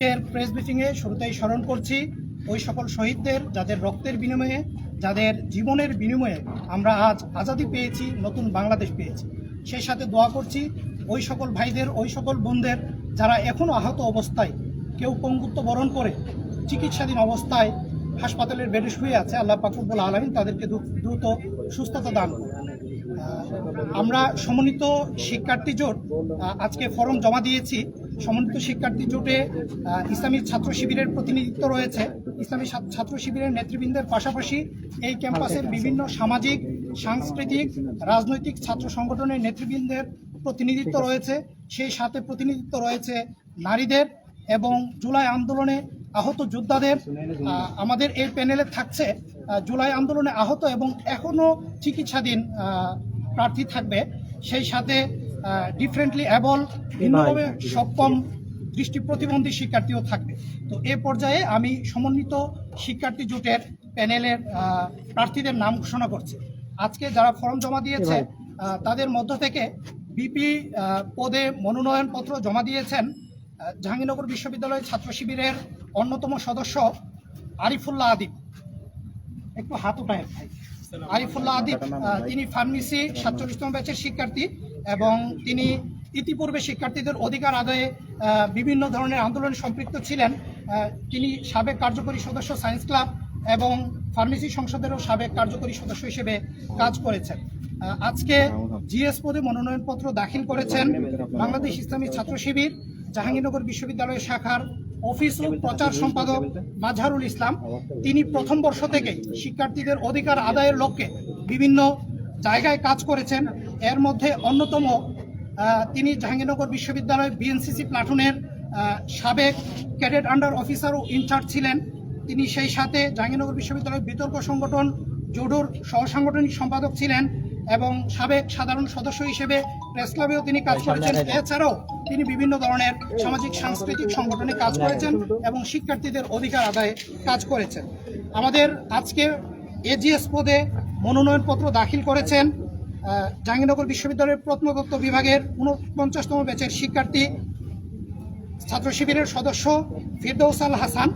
এর প্রেস ব্রিফিংয়ে শুরুতেই স্মরণ করছি ওই সকল শহীদদের, যাদের রক্তের বিনিময়ে, যাদের জীবনের বিনিময়ে আমরা আজ আজাদি পেয়েছি, নতুন বাংলাদেশ পেয়েছি। সেই সাথে দোয়া করছি ওই সকল ভাইদের, ওই সকল বোনদের, যারা এখনও আহত অবস্থায়, কেউ পঙ্গুত্ব বরণ করে চিকিৎসাধীন অবস্থায় হাসপাতালের বেডে শুয়ে আছে, আল্লাহ পাকুবুল আলমিন তাদেরকে দ্রুত সুস্থতা দান আমরা সমন্বিত শিক্ষার্থী জোট আজকে ফরম জমা দিয়েছি। সমন্বিত শিক্ষার্থী জোটে ইসলামী ছাত্র শিবিরের প্রতিনিধিত্ব রয়েছে। ইসলামী ছাত্র- ছাত্র শিবিরের নেতৃবৃন্দের পাশাপাশি এই ক্যাম্পাসের বিভিন্ন সামাজিক সাংস্কৃতিক রাজনৈতিক ছাত্র সংগঠনের নেতৃবৃন্দের প্রতিনিধিত্ব রয়েছে। সেই সাথে প্রতিনিধিত্ব রয়েছে নারীদের এবং জুলাই আন্দোলনে আহত যোদ্ধাদের। আমাদের এই প্যানেলে থাকছে জুলাই আন্দোলনে আহত এবং এখনও চিকিৎসাধীন প্রার্থী থাকবে। সেই সাথে ডিফারেন্টলি অ্যাবল ভিন্নভাবে সক্ষম দৃষ্টি প্রতিবন্ধী শিক্ষার্থীও থাকবে। তো এ পর্যায়ে আমি সমন্বিত শিক্ষার্থী জোটের প্যানেলের প্রার্থীদের নাম ঘোষণা করছি। আজকে যারা ফর্ম জমা দিয়েছে তাদের মধ্য থেকে বিপি পদে মনোনয়নপত্র জমা দিয়েছেন জাহাঙ্গীরনগর বিশ্ববিদ্যালয় ছাত্র শিবিরের অন্যতম সদস্য আরিফুল্লাহ আদিব। একটু হাত উঠায় ভাই। আরিফুল্লাহ আদিব তিনি ফার্মেসি সাতচল্লিশতম ব্যাচের শিক্ষার্থী। এবং তিনি ইতিপূর্বে শিক্ষার্থীদের অধিকার আদায়ে বিভিন্ন ধরনের আন্দোলনে সম্পৃক্ত ছিলেন। তিনি সাবেক কার্যকরী সদস্য সায়েন্স ক্লাব এবং ফার্মেসি সংসদেরও সাবেক কার্যকরী সদস্য হিসেবে কাজ করেছেন। আজকে জিএস পদে মনোনয়নপত্র দাখিল করেছেন বাংলাদেশ ইসলামী ছাত্র শিবির, জাহাঙ্গীরনগর বিশ্ববিদ্যালয় শাখার অফিস ও প্রচার সম্পাদক মাজহারুল ইসলাম। তিনি প্রথম বর্ষ থেকে শিক্ষার্থীদের অধিকার আদায়ের লক্ষ্যে বিভিন্ন জায়গায় কাজ করেছেন। এর মধ্যে অন্যতম তিনি জাহাঙ্গীরনগর বিশ্ববিদ্যালয় বিএনসিসি প্লাটুনের সাবেক ক্যাডেট আন্ডার অফিসার ও ইনচার্জ ছিলেন। তিনি সেই সাথে জাহাঙ্গীরনগর বিশ্ববিদ্যালয়ের বিতর্ক সংগঠন জোডোর সহসাংগঠনিক সম্পাদক ছিলেন এবং সাবেক সাধারণ সদস্য হিসেবে প্রেস ক্লাবেও তিনি কাজ করেছেন। এছাড়াও তিনি বিভিন্ন ধরনের সামাজিক সাংস্কৃতিক সংগঠনে কাজ করেছেন এবং শিক্ষার্থীদের অধিকার আদায়ে কাজ করেছেন। আমাদের আজকে এজিএস পদে মনোনয়নপত্র দাখিল করেছেন জাহাঙ্গীরনগর বিশ্ববিদ্যালয়ের প্রত্নতত্ত্ব বিভাগের উনপঞ্চাশতম ব্যাচের শিক্ষার্থী, ছাত্র শিবিরের সদস্য ফিরদৌস আল হাসান।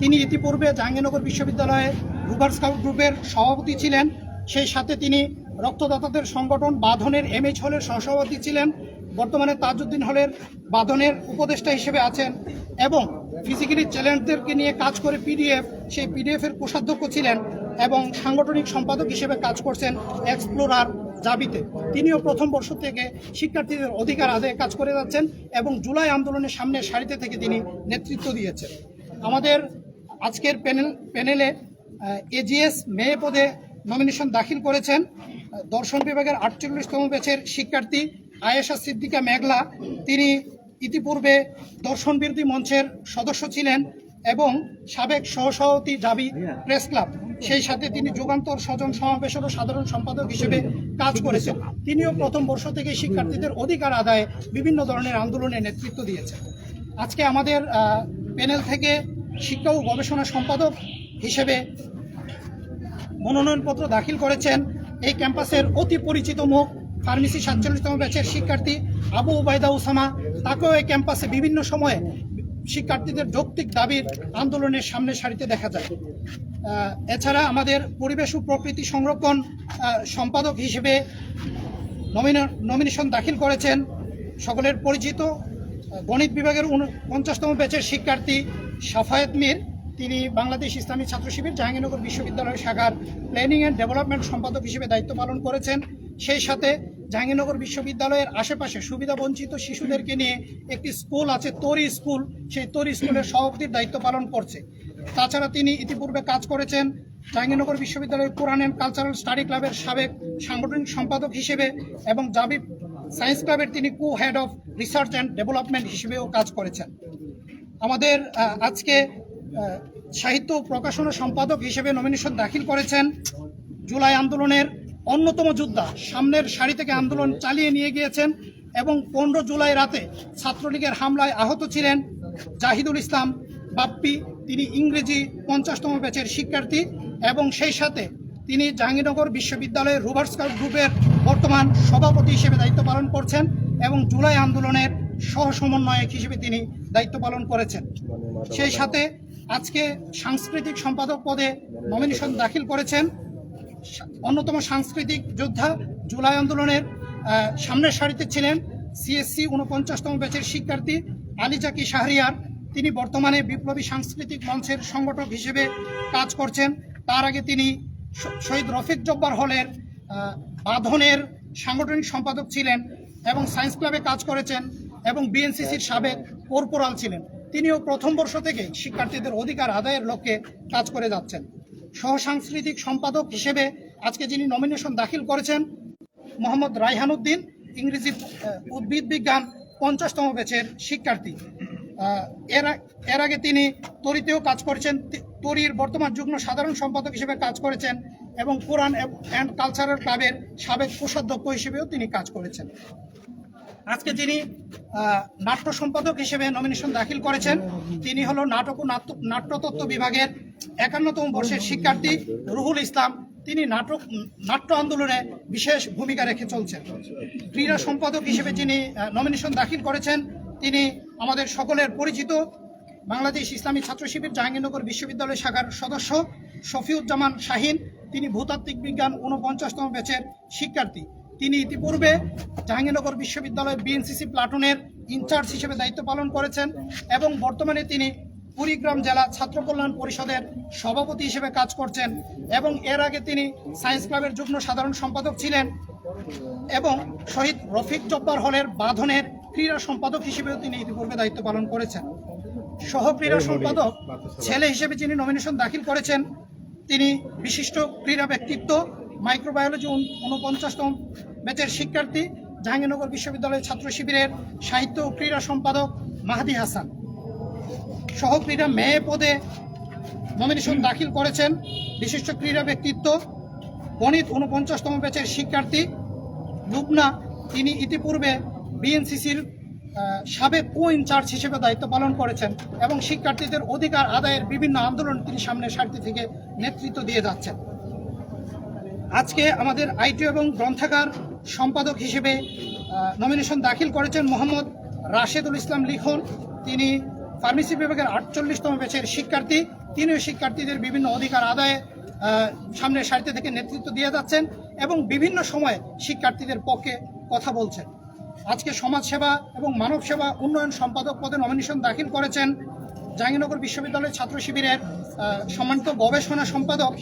তিনি ইতিপূর্বে জাহাঙ্গীরনগর বিশ্ববিদ্যালয়ে রুবার স্কাউট গ্রুপের সভাপতি ছিলেন। সেই সাথে তিনি রক্তদাতাদের সংগঠন বাঁধনের এমএইচ হলের সহসভাপতি ছিলেন। বর্তমানে তাজউদ্দিন হলের বাঁধনের উপদেষ্টা হিসেবে আছেন এবং ফিজিক্যালি চ্যালেঞ্জদেরকে নিয়ে কাজ করে পিডিএফ, সেই পিডিএফের কোষাধ্যক্ষ ছিলেন। এবং সাংগঠনিক সম্পাদক হিসেবে কাজ করছেন এক্সপ্লোরার জাবিতে। তিনিও প্রথম বর্ষ থেকে শিক্ষার্থীদের অধিকার আদায়ে কাজ করে যাচ্ছেন এবং জুলাই আন্দোলনের সামনে সারিতে থেকে তিনি নেতৃত্ব দিয়েছেন। আমাদের আজকের প্যানেল, প্যানেলে এজিএস মেয়ে পদে নমিনেশন দাখিল করেছেন দর্শন বিভাগের আটচল্লিশতম ব্যাচের শিক্ষার্থী আয়েশা সিদ্দিকা মেঘলা। তিনি ইতিপূর্বে দর্শন বিরোধী মঞ্চের সদস্য ছিলেন এবং সাবেক সহসভাপতি জাবি প্রেস ক্লাব সেই সাথে তিনি যুগান্তর স্বজন সমাবেশেরও সাধারণ সম্পাদক হিসেবে কাজ করেছেন। তিনিও প্রথম বর্ষ থেকে শিক্ষার্থীদের অধিকার আদায়ে বিভিন্ন ধরনের আন্দোলনে নেতৃত্ব দিয়েছেন। আজকে আমাদের প্যানেল থেকে শিক্ষা ও গবেষণা সম্পাদক হিসেবে মনোনয়নপত্র দাখিল করেছেন এই ক্যাম্পাসের অতি পরিচিত মুখ ফার্মেসি সাতচল্লিশতম ব্যাচের শিক্ষার্থী আবু ওবায়দা উসামা। তাকেও এই ক্যাম্পাসে বিভিন্ন সময়ে শিক্ষার্থীদের যৌক্তিক দাবির আন্দোলনের সামনে সারিতে দেখা যায়। এছাড়া আমাদের পরিবেশ ও প্রকৃতি সংরক্ষণ সম্পাদক হিসেবে নমিনে- নমিনেশন দাখিল করেছেন সকলের পরিচিত গণিত বিভাগের পঞ্চাশতম ব্যাচের শিক্ষার্থী সাফায়েত মীর। তিনি বাংলাদেশ ইসলামী ছাত্র শিবির, জাহাঙ্গীরনগর বিশ্ববিদ্যালয় শাখার প্ল্যানিং অ্যান্ড ডেভেলপমেন্ট সম্পাদক হিসেবে দায়িত্ব পালন করেছেন। সেই সাথে জাহাঙ্গীরনগর বিশ্ববিদ্যালয়ের আশেপাশে সুবিধা বঞ্চিত শিশুদেরকে নিয়ে একটি স্কুল আছে, তরি স্কুল। সেই তরি স্কুলের সভাপতির দায়িত্ব পালন করছে। তাছাড়া তিনি ইতিপূর্বে কাজ করেছেন জাহাঙ্গীরনগর বিশ্ববিদ্যালয়ের কোরআন অ্যান্ড কালচারাল স্টাডি ক্লাবের সাবেক সাংগঠনিক সম্পাদক হিসেবে এবং জাবিব সায়েন্স ক্লাবের তিনি co head of research and development হিসেবেও কাজ করেছেন। আমাদের আজকে সাহিত্য প্রকাশনা সম্পাদক হিসেবে নমিনেশন দাখিল করেছেন জুলাই আন্দোলনের অন্যতম যোদ্ধা, সামনের সারি থেকে আন্দোলন চালিয়ে নিয়ে গিয়েছেন এবং পনেরো জুলাই রাতে ছাত্রলীগের হামলায় আহত ছিলেন জাহিদুল ইসলাম বাপ্পি তিনি ইংরেজি পঞ্চাশতম ব্যাচের শিক্ষার্থী এবং সেই সাথে তিনি জাহাঙ্গীরনগর বিশ্ববিদ্যালয়ের রুভার স্কাউট গ্রুপের বর্তমান সভাপতি হিসেবে দায়িত্ব পালন করছেন এবং জুলাই আন্দোলনের সহ সমন্বয়ক হিসেবে তিনি দায়িত্ব পালন করেছেন। সেই সাথে আজকে সাংস্কৃতিক সম্পাদক পদে নমিনেশন দাখিল করেছেন। অন্যতম সাংস্কৃতিক যোদ্ধা জুলাই আন্দোলনের সামনের সারিতে ছিলেন। সিএসসি উনপঞ্চাশতম ব্যাচের শিক্ষার্থী আলী জাকি শাহরিয়ার। তিনি বর্তমানে বিপ্লবী সাংস্কৃতিক মঞ্চের সংগঠক হিসেবে কাজ করছেন। তার আগে তিনি শহীদ রফিক জব্বার হলের বাঁধনের সাংগঠনিক সম্পাদক ছিলেন এবং সায়েন্স ক্লাবে কাজ করেছেন এবং বিএনসিসির সাবেক কর্পোরাল ছিলেন। তিনিও প্রথম বর্ষ থেকে শিক্ষার্থীদের অধিকার আদায়ের লক্ষ্যে কাজ করে যাচ্ছেন। সহ সাংস্কৃতিক সম্পাদক হিসেবে আজকে যিনি নমিনেশন দাখিল করেছেন, মোহাম্মদ রাইহান উদ্দিন, ইংরেজি উদ্ভিদ বিজ্ঞান পঞ্চাশতম ব্যাচের শিক্ষার্থী। এর আগে তিনি তরিতেও কাজ করেছেন। তরির বর্তমান যুগ্ম সাধারণ সম্পাদক হিসেবে কাজ করেছেন এবং কোরআন অ্যান্ড কালচারাল ক্লাবের সাবেক কোষাধ্যক্ষ হিসেবেও তিনি কাজ করেছেন। আজকে আহ, নাট্য সম্পাদক হিসেবে নমিনেশন দাখিল করেছেন তিনি হলো নাটক ও নাট্য নাট্যতত্ত্ব বিভাগের একান্নতম বর্ষের শিক্ষার্থী রুহুল ইসলাম। তিনি নাটক নাট্য আন্দোলনে বিশেষ ভূমিকা রেখে চলছেন। ক্রীড়া সম্পাদক হিসেবে যিনি নমিনেশন দাখিল করেছেন তিনি আমাদের সকলের পরিচিত বাংলাদেশ ইসলামী ছাত্র শিবির জাহাঙ্গীরনগর বিশ্ববিদ্যালয় শাখার সদস্য শফিউজ্জামান শাহিন। তিনি ভূতাত্ত্বিক বিজ্ঞান ঊনপঞ্চাশতম ব্যাচের শিক্ষার্থী। তিনি ইতিপূর্বে জাহাঙ্গীরনগর বিশ্ববিদ্যালয় বিএনসিসি প্লাটুনের ইনচার্জ হিসেবে দায়িত্ব পালন করেছেন এবং বর্তমানে তিনি কুড়িগ্রাম জেলা ছাত্র কল্যাণ পরিষদের সভাপতি হিসেবে কাজ করছেন এবং এর আগে তিনি সায়েন্স ক্লাবের যুগ্ম সাধারণ সম্পাদক ছিলেন এবং শহীদ রফিক জব্বার হলের বাঁধনের ক্রীড়া সম্পাদক হিসেবেও তিনি ইতিপূর্বে দায়িত্ব পালন করেছেন। সহ ক্রীড়া সম্পাদক ছেলে হিসেবে যিনি নমিনেশন দাখিল করেছেন তিনি বিশিষ্ট ক্রীড়া ব্যক্তিত্ব মাইক্রোবায়োলজি উনপঞ্চাশতম ব্যাচের শিক্ষার্থী জাহাঙ্গীরনগর বিশ্ববিদ্যালয়ের ছাত্র শিবিরের সাহিত্য ও ক্রীড়া সম্পাদক মাহাদি হাসান। সহ ক্রীড়া মেয়ে পদে নমিনেশন দাখিল করেছেন বিশিষ্ট ক্রীড়া ব্যক্তিত্ব গণিত উনপঞ্চাশতম ব্যাচের শিক্ষার্থী লুবনা। তিনি ইতিপূর্বে বিএনসিসির সাবেক কো ইনচার্জ হিসেবে দায়িত্ব পালন করেছেন এবং শিক্ষার্থীদের অধিকার আদায়ের বিভিন্ন আন্দোলন তিনি সামনের সারিতে থেকে নেতৃত্ব দিয়ে যাচ্ছেন। আজকে আমাদের আইটি এবং গ্রন্থাগার সম্পাদক হিসেবে নমিনেশন দাখিল করেছেন মোহাম্মদ রাশেদুল ইসলাম লিখন। তিনি ফার্মেসি বিভাগের আটচল্লিশতম ব্যাচের শিক্ষার্থী। তিনিও শিক্ষার্থীদের বিভিন্ন অধিকার আদায়ে সামনের সারিতে থেকে নেতৃত্ব দিয়ে যাচ্ছেন এবং বিভিন্ন সময়ে শিক্ষার্থীদের পক্ষে কথা বলছেন। আজকে সমাজসেবা এবং মানব সেবা উন্নয়ন সম্পাদক পদে নমিনেশন দাখিল করেছেন জাহাঙ্গীরনগর বিশ্ববিদ্যালয়ের ছাত্র শিবিরের সম্মানিত গবেষণা সম্পাদক,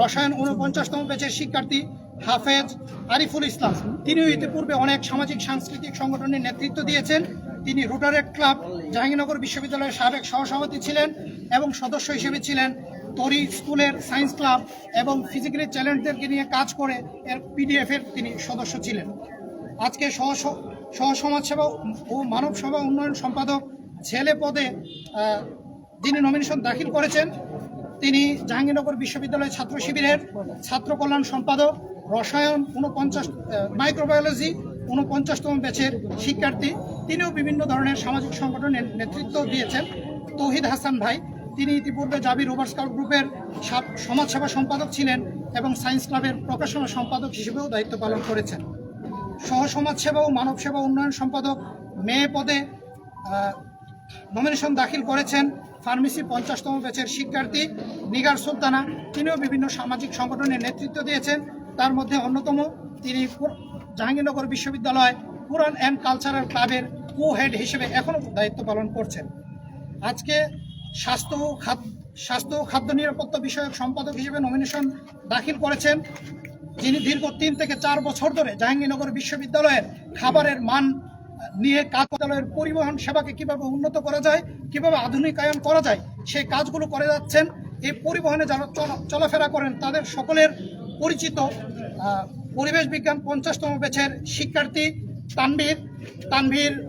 রসায়ন উনপঞ্চাশতম ব্যাচের শিক্ষার্থী হাফেজ আরিফুল ইসলাম। তিনিও ইতিপূর্বে অনেক সামাজিক, সাংস্কৃতিক সংগঠনের নেতৃত্ব দিয়েছেন। তিনি রোটারেট ক্লাব, জাহাঙ্গীরনগর বিশ্ববিদ্যালয়ের সাবেক সহসভাপতি ছিলেন এবং সদস্য হিসেবে ছিলেন। তরি স্কুলের সায়েন্স ক্লাব এবং ফিজিক্যালি চ্যালেঞ্জদেরকে নিয়ে কাজ করে এর পিডিএফের তিনি সদস্য ছিলেন। আজকে সহ সহ সমাজসেবা ও মানব সেবা উন্নয়ন সম্পাদক ছেলে পদে যিনি নমিনেশন দাখিল করেছেন, তিনি জাহাঙ্গীরনগর বিশ্ববিদ্যালয়ের ছাত্র শিবিরের ছাত্র কল্যাণ সম্পাদক, রসায়ন উনপঞ্চাশ মাইক্রোবায়োলজি উনপঞ্চাশতম ব্যাচের শিক্ষার্থী। তিনিও বিভিন্ন ধরনের সামাজিক সংগঠনের নেতৃত্ব দিয়েছেন। তৌহিদ হাসান ভাই, তিনি ইতিপূর্বে জাবি রোভার স্কাউট গ্রুপের সমাজসেবা সম্পাদক ছিলেন এবং সায়েন্স ক্লাবের প্রকাশনা সম্পাদক হিসেবেও দায়িত্ব পালন করেছেন। সহ সমাজসেবা ও মানব সেবা উন্নয়ন সম্পাদক মেয়ে পদে নমিনেশন দাখিল করেছেন ফার্মেসি পঞ্চাশতম ব্যাচের শিক্ষার্থী নিগার সুলতানা। তিনিও বিভিন্ন সামাজিক সংগঠনের নেতৃত্ব দিয়েছেন। তার মধ্যে অন্যতম তিনি জাহাঙ্গীরনগর বিশ্ববিদ্যালয় কোরআন অ্যান্ড কালচারাল ক্লাবের কো হেড হিসেবে এখনও দায়িত্ব পালন করছেন। আজকে স্বাস্থ্য খাদ্য স্বাস্থ্য খাদ্য নিরাপত্তা বিষয়ক সম্পাদক হিসেবে নমিনেশন দাখিল করেছেন। যিনি দীর্ঘ তিন থেকে চার বছর ধরে জাহাঙ্গীরনগর বিশ্ববিদ্যালয়ের খাবারের মান নিয়ে কাজ বিদ্যালয়ের পরিবহন সেবাকে কীভাবে উন্নত করা যায়, কীভাবে আধুনিকায়ন করা যায়, সেই কাজগুলো করে যাচ্ছেন। এই পরিবহনে যারা চলা- চলাফেরা করেন, তাদের সকলের পরিচিত পরিবেশ বিজ্ঞান পঞ্চাশতম ব্যাচের শিক্ষার্থী তানভীর। তানভীর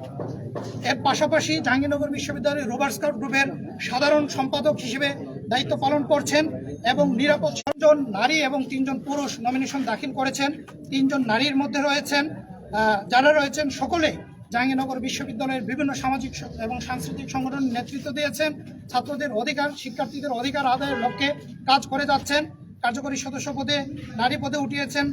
এর পাশাপাশি জাহাঙ্গীরনগর বিশ্ববিদ্যালয়ের রোভার স্কাউট গ্রুপের সাধারণ সম্পাদক হিসেবে দায়িত্ব পালন করছেন। এবং নিরাপদ জন নারী এবং তিনজন পুরুষ নমিনেশন দাখিল করেছেন। তিনজন নারীর মধ্যে রয়েছেন যারা রয়েছেন সকলে জাহাঙ্গীরনগর বিশ্ববিদ্যালয়ের বিভিন্ন সামাজিক এবং সাংস্কৃতিক সংগঠনের নেতৃত্ব দিয়েছেন। ছাত্রদের অধিকার, শিক্ষার্থীদের অধিকার আদায়ের লক্ষ্যে কাজ করে যাচ্ছেন। কার্যকরী সদস্য পদে নারী পদে উঠিয়েছেন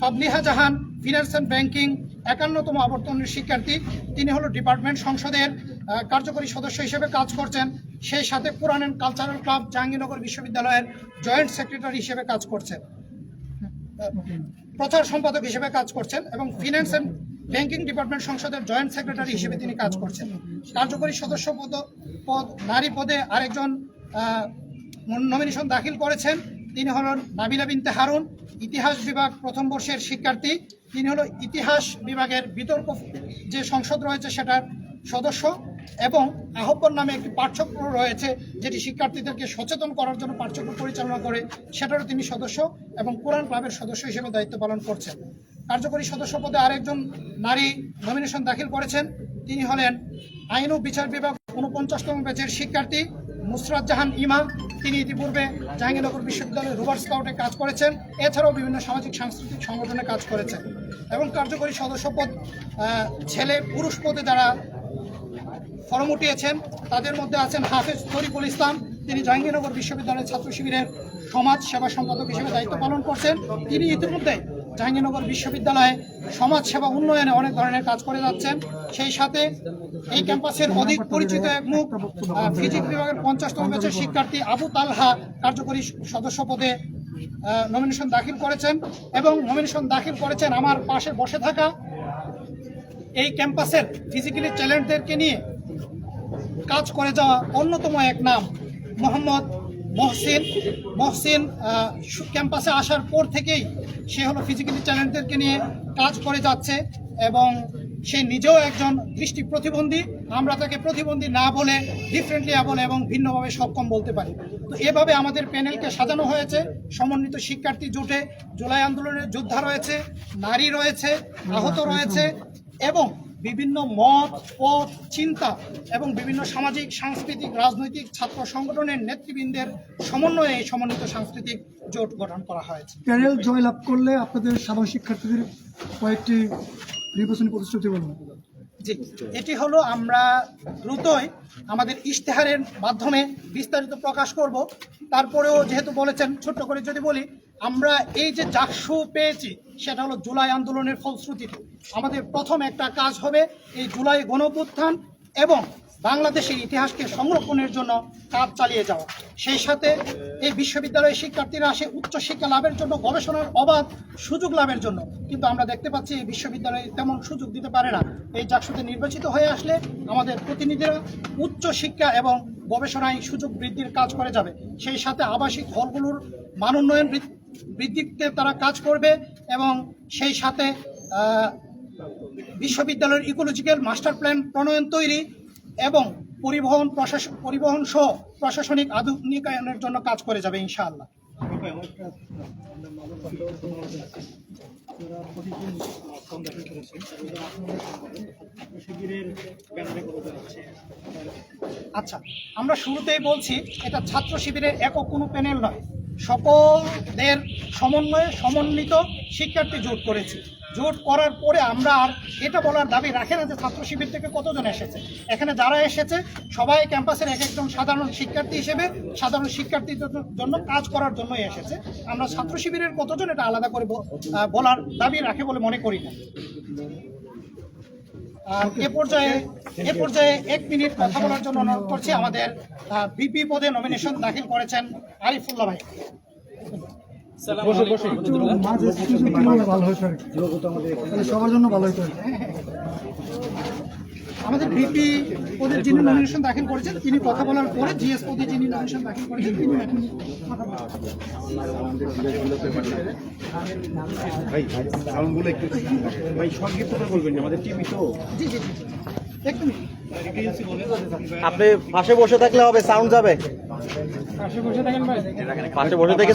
Fabliha Jahan finance and banking একান্নতম আবর্তনের শিক্ষার্থী। তিনি হলো ডিপার্টমেন্ট সংসদের কার্যকরী সদস্য হিসেবে কাজ করছেন। সেই সাথে পুরান অ্যান্ড কালচারাল ক্লাব জাহাঙ্গীরনগর বিশ্ববিদ্যালয়ের জয়েন্ট সেক্রেটারি হিসেবে কাজ করছেন। প্রচার সম্পাদক হিসেবে কাজ করছেন এবং ফিনান্স অ্যান্ড ব্যাংকিং ডিপার্টমেন্ট সংসদের জয়েন্ট সেক্রেটারি হিসেবে তিনি কাজ করছেন। কার্যকরী সদস্য পদ পদ, নারী পদে আরেকজন নমিনেশন দাখিল করেছেন। তিনি হলেন নাবিলা বিনতে হারুন, ইতিহাস বিভাগ প্রথম বর্ষের শিক্ষার্থী। তিনি হলো ইতিহাস বিভাগের বিতর্ক যে সংসদ রয়েছে সেটার সদস্য। এবং আহ্বান নামে একটি পাঠ্যক্রম রয়েছে, যেটি শিক্ষার্থীদেরকে সচেতন করার জন্য পাঠ্যক্রম পরিচালনা করে, সেটারও তিনি সদস্য এবং কোরআন ক্লাবের সদস্য হিসেবে দায়িত্ব পালন করছেন। কার্যকরী সদস্য পদে আরেকজন নারী নমিনেশন দাখিল করেছেন। তিনি হলেন আইন ও বিচার বিভাগ উনপঞ্চাশতম ব্যাচের শিক্ষার্থী নুসরাত জাহান ইমা। তিনি ইতিপূর্বে জাহাঙ্গীরনগর বিশ্ববিদ্যালয়ের রুবার স্কাউটে কাজ করেছেন। এছাড়াও বিভিন্ন সামাজিক সাংস্কৃতিক সংগঠনে কাজ করেছেন। এবং কার্যকরী সদস্য পদ ছেলে পুরুষ পদে যারা ফরম উঠিয়েছেন তাদের মধ্যে আছেন হাফেজ তরিকুল ইসলাম, তিনি জাহাঙ্গীরনগর বিশ্ববিদ্যালয়ের ছাত্র শিবিরের সমাজ সেবা সম্পাদক হিসেবে দায়িত্ব পালন করছেন। তিনি ইতিমধ্যে জাহাঙ্গীরনগর বিশ্ববিদ্যালয়ে সমাজ সেবা উন্নয়নে অনেক ধরনের কাজ করে যাচ্ছেন। সেই সাথে এই ক্যাম্পাসের অধিক পরিচিত এক মুখ ফিজিক্স বিভাগের পঞ্চাশতম ব্যাচের শিক্ষার্থী আবু তালহা কার্যকরী সদস্য পদে নমিনেশন দাখিল করেছেন এবং নমিনেশন দাখিল করেছেন আমার পাশে বসে থাকা এই ক্যাম্পাসের ফিজিক্যালি ট্যালেন্টদেরকে নিয়ে কাজ করে যাওয়া অন্যতম এক নাম, মোহাম্মদ মহসিন। মহসিন ক্যাম্পাসে আসার পর থেকেই সে হলো ফিজিক্যালি ট্যালেন্টদেরকে নিয়ে কাজ করে যাচ্ছে এবং সে নিজেও একজন দৃষ্টি প্রতিবন্ধী। আমরা তাকে প্রতিবন্ধী না বলে ডিফারেন্টলি বলে এবং ভিন্নভাবে সক্ষম বলতে পারি। তো এভাবে আমাদের প্যানেলকে সাজানো হয়েছে। সমন্বিত শিক্ষার্থী জোটে জুলাই আন্দোলনের যোদ্ধা রয়েছে, নারী রয়েছে, আহত রয়েছে এবং বিভিন্ন মত পথ চিন্তা এবং বিভিন্ন সামাজিক সাংস্কৃতিক রাজনৈতিক ছাত্র সংগঠনের নেতৃবৃন্দের সমন্বয়ে এই সমন্বিত সাংস্কৃতিক জোট গঠন করা হয়েছে। প্যানেল জয়লাভ করলে আপনাদের সাধারণ শিক্ষার্থীদের কয়েকটি নির্বাচনী প্রতিশ্রুতি বলুন। জি এটি হলো আমরা দ্রুতই আমাদের ইশতেহারের মাধ্যমে বিস্তারিত প্রকাশ করব। তারপরেও যেহেতু বলেছেন ছোট্ট করে যদি বলি আমরা এই যে জাকসু পেয়েছি, সেটা হলো জুলাই আন্দোলনের ফলশ্রুতিতে। আমাদের প্রথম একটা কাজ হবে এই জুলাই গণপুত্থান এবং বাংলাদেশের ইতিহাসকে সংরক্ষণের জন্য কাজ চালিয়ে যাওয়া। সেই সাথে এই বিশ্ববিদ্যালয়ের শিক্ষার্থীরা আসে উচ্চশিক্ষা লাভের জন্য, গবেষণার অবাধ সুযোগ লাভের জন্য। কিন্তু আমরা দেখতে পাচ্ছি এই বিশ্ববিদ্যালয়ে তেমন সুযোগ দিতে পারে না। এই জাকসুতে নির্বাচিত হয়ে আসলে আমাদের প্রতিনিধিরা উচ্চ শিক্ষা এবং গবেষণায় সুযোগ বৃদ্ধির কাজ করে যাবে। সেই সাথে আবাসিক হলগুলোর মান বৃদ্ধিতে তারা কাজ করবে এবং সেই সাথে বিশ্ববিদ্যালয়ের ইকোলজিক্যাল মাস্টার প্ল্যান প্রণয়ন তৈরি এবং পরিবহন প্রশাসন পরিবহন সহ প্রশাসনিক আধুনিকায়নের জন্য কাজ করে যাবে ইনশাআল্লাহ। আচ্ছা আমরা শুরুতেই বলছি, এটা ছাত্র শিবিরের একক কোনো প্যানেল নয়। সকলদের সমন্বয়ে সমন্বিত শিক্ষার্থী জোট করেছি। জোট করার পরে আমরা আর এটা বলার দাবি রাখে না যে ছাত্র শিবির থেকে কতজন এসেছে। এখানে যারা এসেছে, সবাই ক্যাম্পাসের এক একজন সাধারণ শিক্ষার্থী হিসেবে সাধারণ শিক্ষার্থীদের জন্য কাজ করার জন্যই এসেছে। আমরা ছাত্র শিবিরের কতজন এটা আলাদা করে বলার দাবি রাখে বলে মনে করি না। এ পর্যায়ে এ পর্যায়ে এক মিনিট কথা বলার জন্য অনুরোধ করছি আমাদের বিপি পদে নমিনেশন দাখিল করেছেন আরিফুল্লাহ ভাই। সবার জন্য ভালো হতো কি। আমাদের ভিপি পদের যিনি নমিনেশন দাখিল করেছেন তিনি কথা বলার পরে জিএস পদে যিনি নমিনেশন দাখিল করেছেন তিনি এখন কথা। ভাই সাউন্ডগুলো একটু ভাই সংক্ষিপ্ত বলবেন যে আমাদের টিভি তো। জি জি জি আপনি পাশে বসে থাকলে হবে সাউন্ড যাবে। পাশে বসে থেকে